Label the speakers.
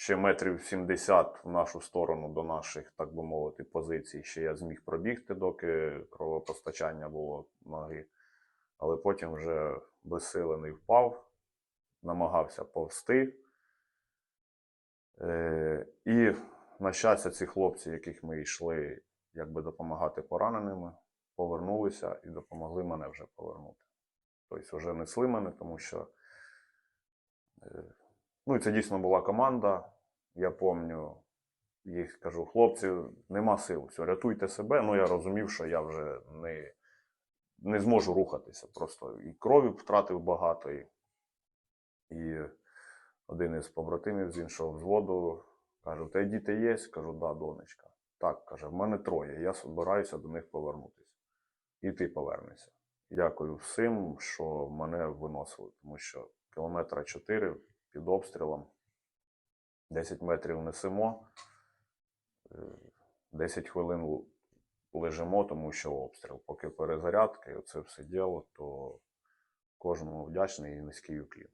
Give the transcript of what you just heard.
Speaker 1: ще метрів 70 в нашу сторону до наших, так би мовити, позицій. Ще я зміг пробігти, доки кровопостачання було ноги. Але потім вже безсилений впав, намагався повсти. Е, і, на щастя, ці хлопці, яких ми йшли якби допомагати пораненими, повернулися і допомогли мене вже повернути. Тобто вже несли мене, тому що ну, і це дійсно була команда. Я пам'ятаю, їх кажу, хлопці, нема сил, все, рятуйте себе. Ну я розумів, що я вже не, не зможу рухатися. Просто і крові втратив багато. І, і один із побратимів з іншого взводу каже: «У тебе діти є? Кажу, да, донечка. Так, каже, в мене троє, я збираюся до них повернутися. І ти повернешся. Дякую всім, що мене виносили, тому що кілометра 4 під обстрілом, 10 метрів несемо, е, 10 хвилин лежимо, тому що обстріл. Поки перезарядка і оце все діло, то кожному вдячний і низький уклін.